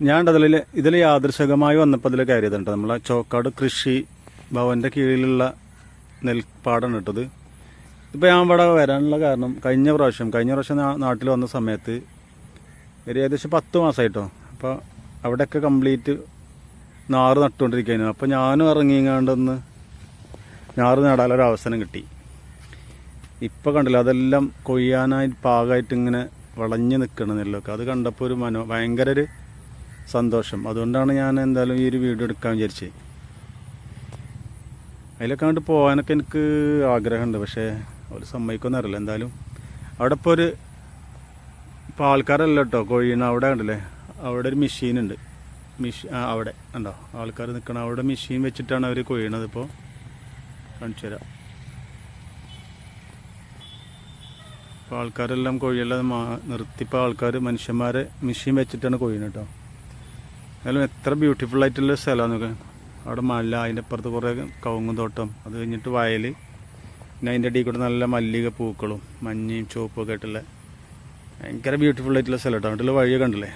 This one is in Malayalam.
ഞാൻ അതിൽ ഇതിൽ യാദൃശകമായി വന്നപ്പോൾ അതിൽ കയറിയതുണ്ട്. നമ്മളെ ചോക്കാട് കൃഷി ഭവന്റെ കീഴിലുള്ള നെൽപ്പാടാണ് ഇട്ടത് ഇപ്പോൾ ഞാൻ ഇവിടെ വരാനുള്ള കാരണം കഴിഞ്ഞ പ്രാവശ്യം കഴിഞ്ഞ പ്രാവശ്യം നാട്ടിൽ വന്ന സമയത്ത് ഒരു ഏകദേശം പത്ത് മാസമായിട്ടോ അപ്പോൾ അവിടെയൊക്കെ കംപ്ലീറ്റ് നാറ് നട്ടുകൊണ്ടിരിക്കുകയായിരുന്നു അപ്പോൾ ഞാനും ഇറങ്ങിങ്ങാണ്ടൊന്ന് ഞാറ് നടാനൊരു അവസരം കിട്ടി. ഇപ്പോൾ കണ്ടില്ല അതെല്ലാം കൊയ്യാനായി പാകമായിട്ട് ഇങ്ങനെ വളഞ്ഞു നിൽക്കണം അത് കണ്ടപ്പോൾ ഒരു മനോ ഭയങ്കര ഒരു സന്തോഷം. അതുകൊണ്ടാണ് ഞാൻ എന്തായാലും ഈ ഒരു വീഡിയോ എടുക്കാൻ വിചാരിച്ചത് അതിലൊക്കെ അങ്ങോട്ട് പോകാനൊക്കെ എനിക്ക് ആഗ്രഹമുണ്ട്. പക്ഷേ ഒരു സമ്മതിക്കൊന്നും അറിയില്ല. എന്തായാലും അവിടെ ഇപ്പോൾ ഒരു ഇപ്പോൾ ആൾക്കാരല്ല കേട്ടോ. കൊഴിയണ അവിടെ കണ്ടില്ലേ? അവിടെ ഒരു മെഷീൻ ഉണ്ട്. മിഷ് അവിടെ. ഉണ്ടോ ആൾക്കാർ നിൽക്കണം അവിടെ മെഷീൻ വെച്ചിട്ടാണ് അവർ കൊയ്യണത് ഇപ്പോൾ കാണിച്ചു തരാം. ഇപ്പോൾ ആൾക്കാരെല്ലാം കൊയ്യെല്ലാം മാ നിർത്തിപ്പോൾ ആൾക്കാർ മനുഷ്യന്മാരെ മെഷീൻ വെച്ചിട്ടാണ് കൊഴിയണം കേട്ടോ. എന്നാലും എത്ര ബ്യൂട്ടിഫുൾ ആയിട്ടുള്ള സ്ഥലമാണ് നോക്കുക അവിടെ മല അതിന്റെ അപ്പുറത്ത് കുറേ കവുങ്ങും തോട്ടം അത് കഴിഞ്ഞിട്ട് വയൽ. പിന്നെ അതിന്റെ അടിയിൽ കൂടെ നല്ല മല്ലിക പൂക്കളും മഞ്ഞയും ചുവപ്പൊക്കെ ആയിട്ടുള്ള ഭയങ്കര ബ്യൂട്ടിഫുൾ ആയിട്ടുള്ള സ്ഥലം കേട്ടോ. അവിടെ വഴിയൊക്കെ കണ്ടില്ലേ?